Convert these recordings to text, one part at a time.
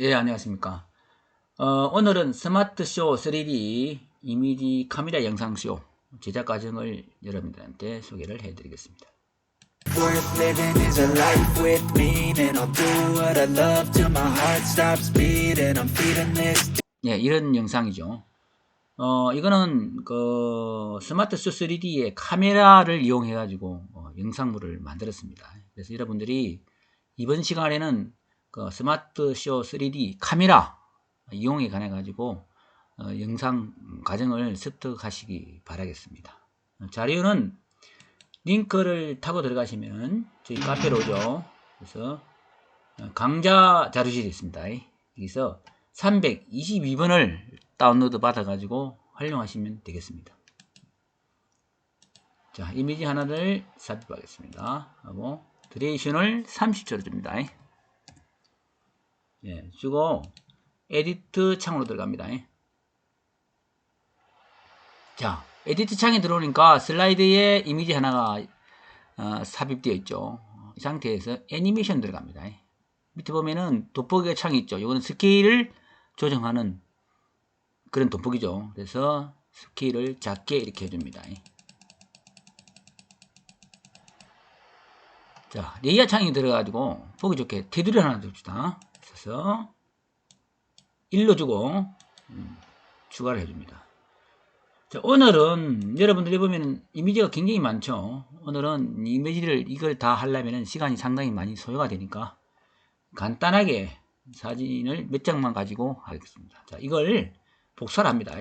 예, 안녕하십니까. 어, 오늘은 스마트쇼 3D 이미지 카메라 영상쇼 제작 과정을 여러분들한테 소개를 해드리겠습니다. Worth living is a life with meaning. I'll do what I love till my heart stops beating. I'm feeding this. 예, 이런 영상이죠. 어, 이거는 그 스마트쇼 3D의 카메라를 이용해 가지고 어, 영상물을 만들었습니다. 그래서 여러분들이 이번 시간에는 그 스마트쇼 3D 카메라 이용에 관해 가지고 어, 영상 과정을 습득하시기 바라겠습니다. 어, 자료는 링크를 타고 들어가시면 저희 카페로 오죠. 그래서 어, 강좌 자료실이 있습니다. 여기서 322번을 다운로드 받아가지고 활용하시면 되겠습니다. 자, 이미지 하나를 삽입하겠습니다. 하고 드레이션을 30초로 줍니다. 예, 주고 에디트 창으로 들어갑니다. 자, 에디트 창에 들어오니까 슬라이드에 이미지 하나가 어, 삽입되어 있죠. 이 상태에서 애니메이션 들어갑니다. 밑에 보면은 돋보기 창이 있죠. 이거는 스케일을 조정하는 그런 돋보기죠. 그래서 스케일을 작게 이렇게 해줍니다. 자, 레이어 창이 들어가지고 보기 좋게 테두리 하나 줍시다. 그래서 1로 주고 음, 추가를 해줍니다. 자, 오늘은 여러분들이 보면 이미지가 굉장히 많죠. 오늘은 이미지를 이걸 다 하려면 시간이 상당히 많이 소요가 되니까 간단하게 사진을 몇 장만 가지고 하겠습니다. 자, 이걸 복사를 합니다.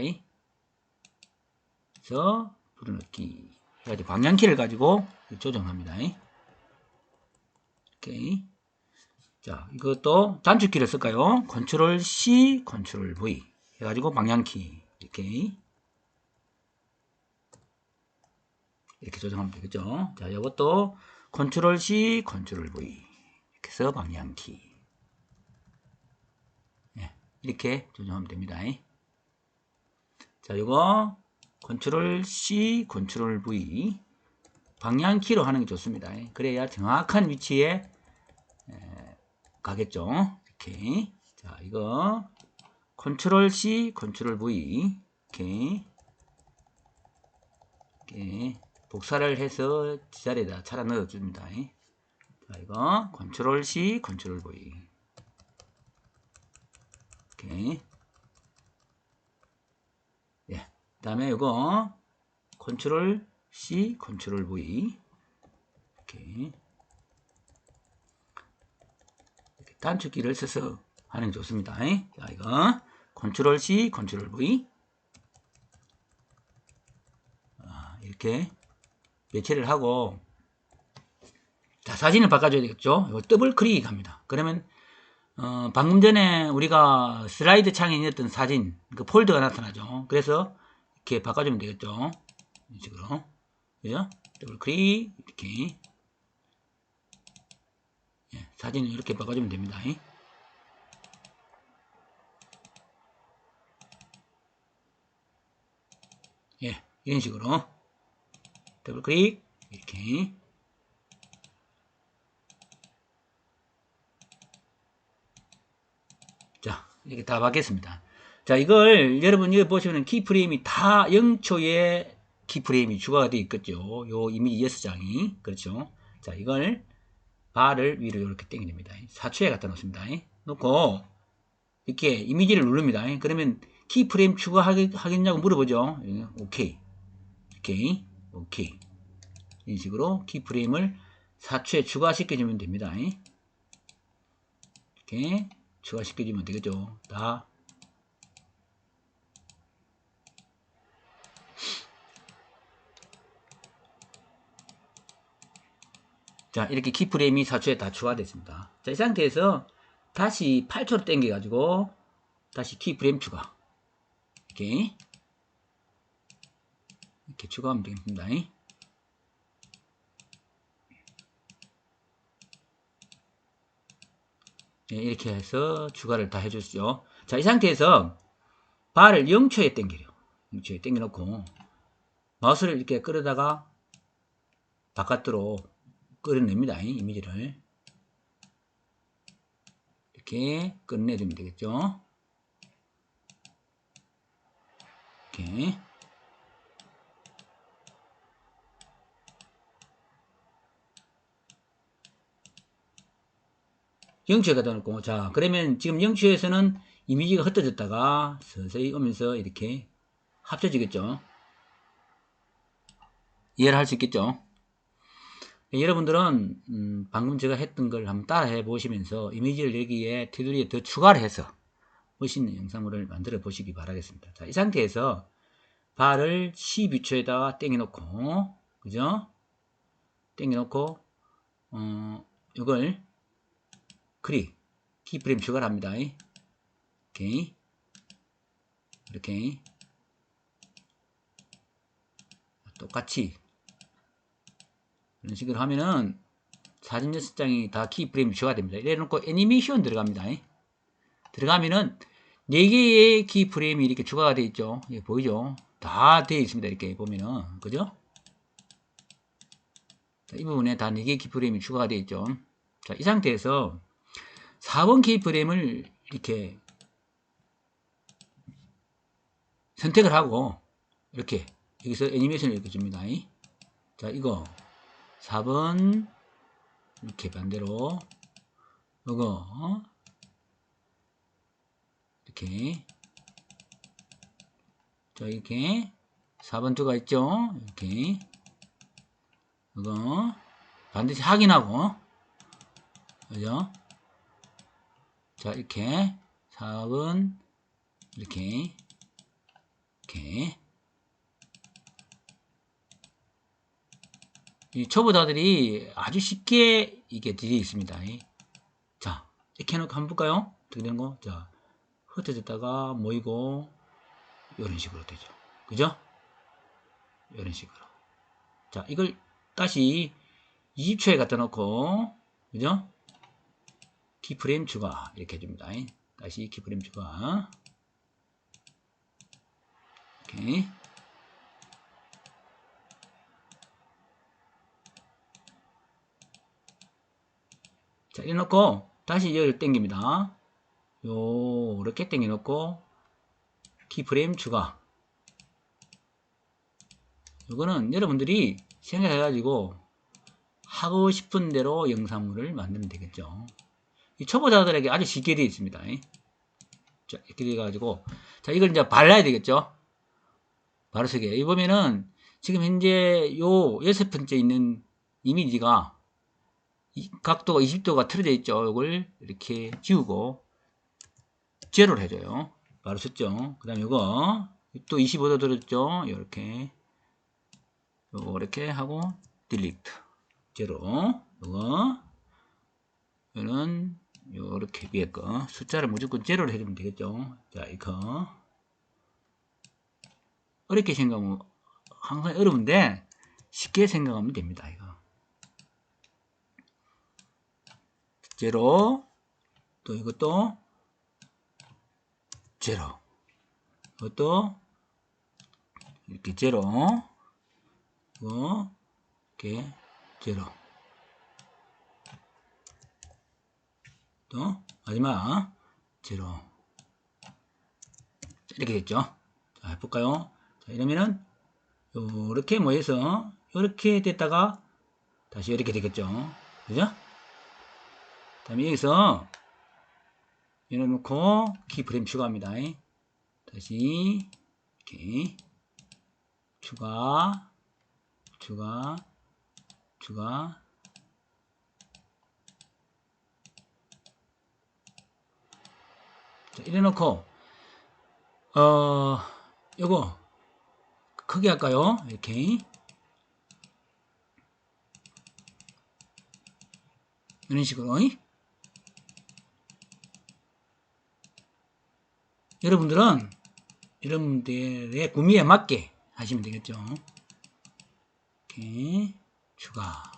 그래서 불어넣기 해가지고 방향키를 가지고 조정합니다. 오케이. 자, 이것도 단축키를 쓸까요? 컨트롤 C, 컨트롤 V 해가지고 방향키 이렇게 이렇게 조정하면 되겠죠. 자, 이것도 컨트롤 C, 컨트롤 V 이렇게 해서 방향키 네, 이렇게 조정하면 됩니다. 자, 이거 컨트롤 C, 컨트롤 V 방향키로 하는 게 좋습니다. 그래야 정확한 위치에 가겠죠. 이렇게. 자, 이거. 컨트롤 C, 컨트롤 V. 이렇게. 이렇게. 복사를 해서 지자리에다 차려 넣어 줍니다. 자, 이거. 컨트롤 C, 컨트롤 V. 이렇게. 예. 그다음에 이거. 컨트롤 C, 컨트롤 V. 이렇게 단축키를 써서 하는 게 좋습니다. 자, 이거 컨트롤 C, 컨트롤 V 아, 이렇게 매체를 하고 자, 사진을 바꿔줘야 되겠죠. 이거 더블 클릭합니다. 그러면 어, 방금 전에 우리가 슬라이드 창에 있던 사진 그 폴더가 나타나죠. 그래서 이렇게 바꿔주면 되겠죠. 이런 식으로 그죠? 더블 클릭 이렇게 예, 사진을 이렇게 바꿔주면 됩니다. 예, 이런 식으로 더블 클릭 이렇게 자 이렇게 다 바뀌었습니다. 자 이걸 여러분 여기 보시면 키프레임이 다 0초의 키프레임이 추가가 되어 있겠죠. 요 이미지 6장이 그렇죠. 자 이걸 바를 위로 이렇게 당겨냅니다. 4초에 갖다 놓습니다. 놓고 이렇게 이미지를 누릅니다. 그러면 키프레임 추가하겠냐고 물어보죠. 오케이. 오케이. 오케이. 이런 식으로 키프레임을 4초에 추가시켜주면 됩니다. 이렇게 추가시켜주면 되겠죠. 다. 자, 이렇게 키프레임이 4초에 다 추가됐습니다. 자, 이 상태에서 다시 8초로 당겨 가지고 다시 키프레임 추가. 이렇게. 이렇게 추가하면 되겠습니다. 네, 이렇게 해서 추가를 다 해주시죠. 자, 이 상태에서 발을 0초에 당겨요. 0초에 당겨놓고 마우스를 이렇게 끌어다가 바깥으로 끌어냅니다. 이미지를. 이렇게 끝내주면 되겠죠. 이렇게. 영추에 갖다 놓고, 자, 그러면 지금 영추에서는 이미지가 흩어졌다가 서서히 오면서 이렇게 합쳐지겠죠. 이해를 할 수 있겠죠. 네, 여러분들은 음, 방금 제가 했던 걸 한번 따라해 보시면서 이미지를 여기에 테두리에 더 추가를 해서 멋있는 영상물을 만들어 보시기 바라겠습니다. 자, 이 상태에서 발을 12초에다가 당겨 놓고 그죠? 당겨 놓고 어, 이걸 크리 키프레임 추가를 합니다. 오케이 이렇게 똑같이 이런 식으로 하면은 사진 6장이 다 키프레임이 추가 됩니다. 이래 놓고 애니메이션 들어갑니다. 들어가면은 4개의 키프레임이 이렇게 추가가 되어 있죠. 예, 보이죠? 다 되어 있습니다. 이렇게 보면은. 그죠? 자, 이 부분에 다 4개의 키프레임이 추가가 되어 있죠. 자, 이 상태에서 4번 키프레임을 이렇게 선택을 하고 이렇게 여기서 애니메이션을 이렇게 줍니다. 자, 이거 4번 이렇게 반대로 이거 어? 이렇게. 자 이렇게. 4번 두가 있죠? 이렇게. 이거 반드시 확인하고. 그죠? 자 이렇게. 4번 이렇게. 이렇게 이 초보자들이 아주 쉽게 이게 들이 있습니다. 자, 이렇게 해놓고 한번 볼까요? 어떻게 되는 거? 자, 흩어졌다가 모이고, 이런 식으로 되죠. 그죠? 이런 식으로. 자, 이걸 다시 20초에 갖다 놓고, 그죠? 키프레임 추가. 이렇게 해줍니다. 다시 키프레임 추가. 이렇게. 자, 이래 놓고 다시 여기를 당깁니다. 요, 이렇게 당겨 놓고 키프레임 추가. 요거는 여러분들이 생각해 가지고 하고 싶은 대로 영상물을 만들면 되겠죠. 이 초보자들에게 아주 쉽게 되어 있습니다. 자, 이렇게 돼 가지고 자, 이걸 이제 발라야 되겠죠. 바로 쓰게. 이 보면은 지금 현재 요 여섯 번째 있는 이미지가 이 각도가 20도가 틀어져 있죠. 이걸 이렇게 지우고 제로를 해줘요. 바로 썼죠. 그 다음에 이거 또 25도 들었죠. 이렇게 요거 이렇게 하고 딜리트 제로 이거 이거는 요렇게 위에 거 숫자를 무조건 제로를 해주면 되겠죠. 자 이거 어렵게 생각하면 항상 어려운데 쉽게 생각하면 됩니다. 이거 제로. 또 이것도 제로. 이것도 이렇게 제로. 이거 이렇게 제로. 또 마지막 제로. 이렇게 됐죠? 자 해볼까요? 자 이러면은 요렇게 모여서 요렇게 됐다가 다시 이렇게 되겠죠? 그죠 다음에 여기서 열어놓고 키프레임 추가합니다. 다시 이렇게 추가 추가 추가 자, 이래 놓고 어 요거 크게 할까요? 이렇게 이런 식으로 여러분들은 여러분들의 구미에 맞게 하시면 되겠죠. 이렇게 추가.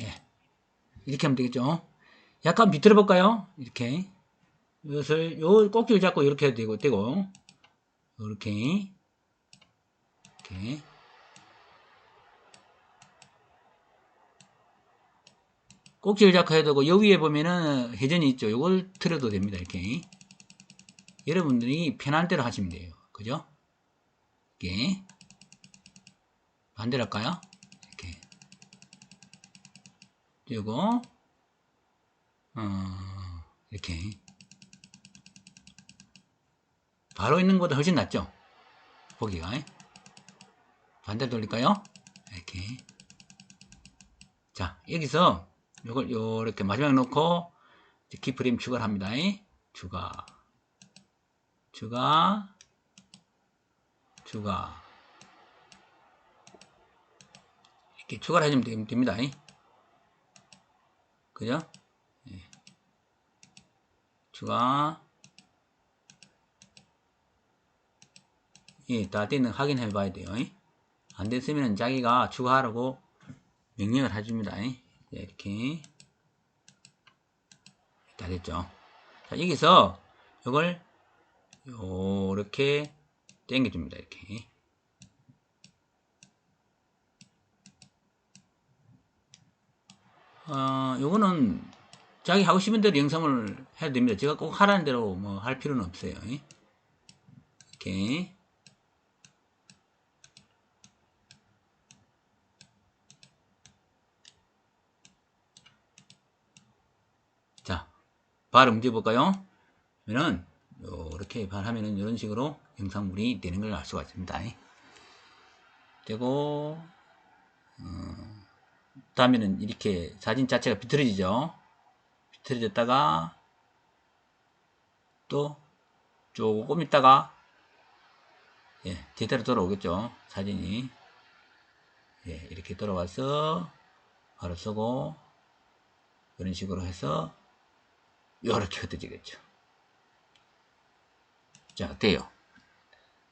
예. 이렇게 하면 되겠죠. 약간 비틀어 볼까요? 이렇게. 이것을, 요 꼭지를 잡고 이렇게 해도 되고, 되고. 이렇게 이렇게 꼭지를 잡고 해도 그 여기에 보면은 회전이 있죠. 이걸 틀어도 됩니다. 이렇게 여러분들이 편한 대로 하시면 돼요. 그죠? 이렇게 반대로 할까요? 이렇게 그리고 어, 이렇게 바로 있는 것보다 훨씬 낫죠? 보기가 반대로 돌릴까요? 이렇게 자 여기서 요걸 요렇게 마지막에 놓고 키프레임 추가를 합니다 추가 추가 추가 이렇게 추가를 해주면 됩- 됩니다 그죠? 예. 추가 예, 다 되는 확인해 봐야 돼요. 안 됐으면 자기가 추가하라고 명령을 해줍니다. 예, 이렇게 다 됐죠. 자, 여기서 이걸 요렇게 당겨줍니다. 이렇게 어, 요거는 자기 하고 싶은 대로 영상을 해도 됩니다. 제가 꼭 하라는 대로 뭐 할 필요는 없어요. 예. 이렇게 자, 발음 문제 볼까요? 그러면은 이렇게 발하면은 이런 식으로 영상물이 되는 걸 알 수가 있습니다. 되고 어, 다음에는 이렇게 사진 자체가 비틀어지죠. 비틀어졌다가 또 조금 있다가 예, 제대로 돌아오겠죠. 사진이 예, 이렇게 돌아와서 바로 쓰고 이런 식으로 해서 이렇게 흩어지겠죠. 자, 돼요.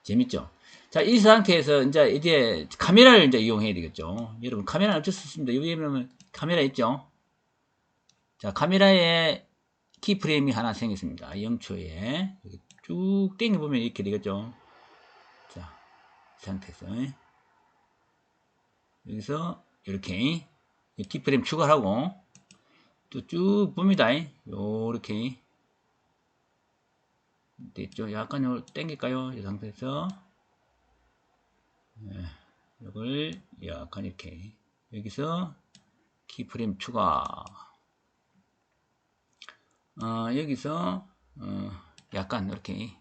재밌죠? 자, 이 상태에서 이제 이제 카메라를 이제 이용해야 되겠죠. 여러분, 카메라는 어쩔 수 없습니다. 여기 보면 카메라 있죠? 자, 카메라에 키프레임이 하나 생겼습니다. 0초에. 여기 쭉 당겨보면 이렇게 되겠죠. 자, 이 상태에서. 여기서 이렇게 키프레임 추가하고 또 쭉 봅니다. 요렇게. 됐죠. 약간 요 땡길까요? 이 상태에서. 네, 이걸 약간 이렇게. 여기서 키프레임 추가. 어, 여기서 어, 약간 이렇게.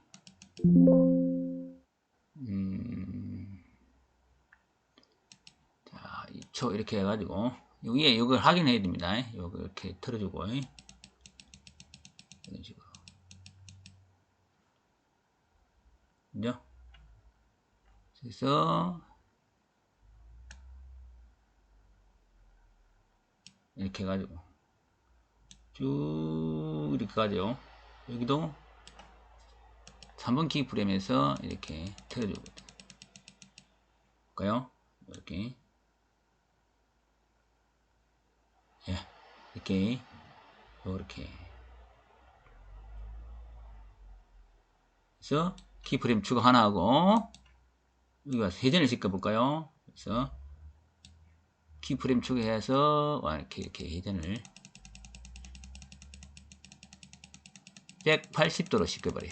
음, 자, 2초 이렇게 해가지고 여기에 이걸 확인해야 됩니다. 이거 이렇게 틀어주고 이런 식으로 그죠? 그래서 이렇게 해가지고 쭉 이렇게 가죠. 여기도 3번 키 프레임에서 이렇게 틀어주고 볼까요? 이렇게 예, 이렇게 이렇게 그래서 키프레임 추가 하나 하고 와서 회전을 시켜볼까요? 그래서 키프레임 추가해서 와, 이렇게 이렇게 회전을 180도로 시켜버려요.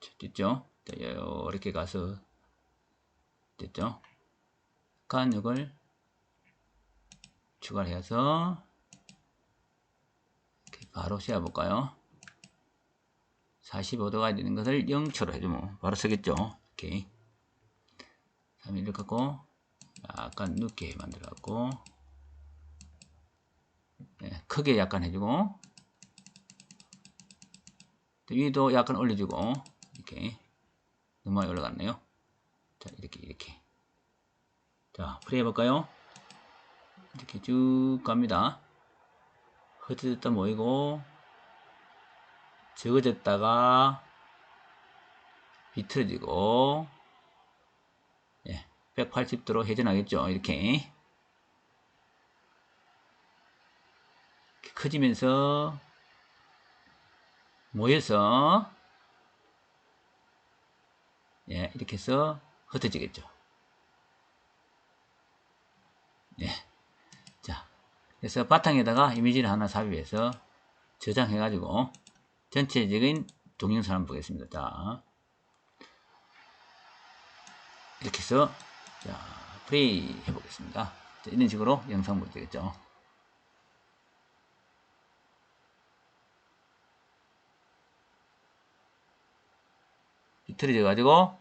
자, 됐죠? 자, 이렇게 가서 됐죠? 약간 이걸 추가를 해서 이렇게 바로 세워볼까요? 45도가 되는 것을 0초로 해주면 바로 서겠죠? 이렇게 3일 갖고 약간 늦게 만들어 갖고 네, 크게 약간 해주고 위도 약간 올려주고 이렇게 너무 많이 올라갔네요 자 이렇게 이렇게 자 프레이 해볼까요? 이렇게 쭉 갑니다. 흩어졌다 모이고 적어졌다가 비틀어지고 예, 180도로 회전하겠죠 이렇게 커지면서 모여서 예, 이렇게 해서 흩어지겠죠. 예. 자, 그래서 바탕에다가 이미지를 하나 삽입해서 저장해가지고 전체적인 동영상 한번 보겠습니다. 자, 이렇게 해서 자, 플레이 해보겠습니다. 자, 이런 식으로 영상 보게 되겠죠. 비틀어져 가지고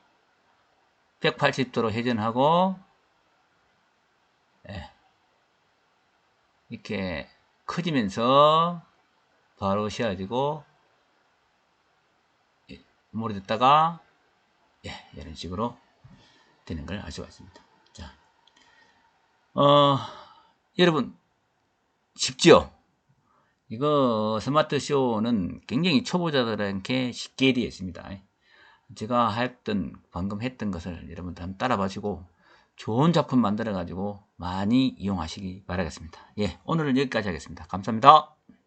180도로 회전하고 예. 이렇게 커지면서 바로 씌워지고 예, 듣다가 예, 이런 식으로 되는 걸 알 수가 있습니다. 자, 어, 여러분 쉽죠? 이거 스마트 쇼는 굉장히 초보자들에게 쉽게 되어 있습니다. 제가 했던 방금 했던 것을 여러분들 한번 따라 봐주고 좋은 작품 만들어 가지고 많이 이용하시기 바라겠습니다. 예, 오늘은 여기까지 하겠습니다. 감사합니다.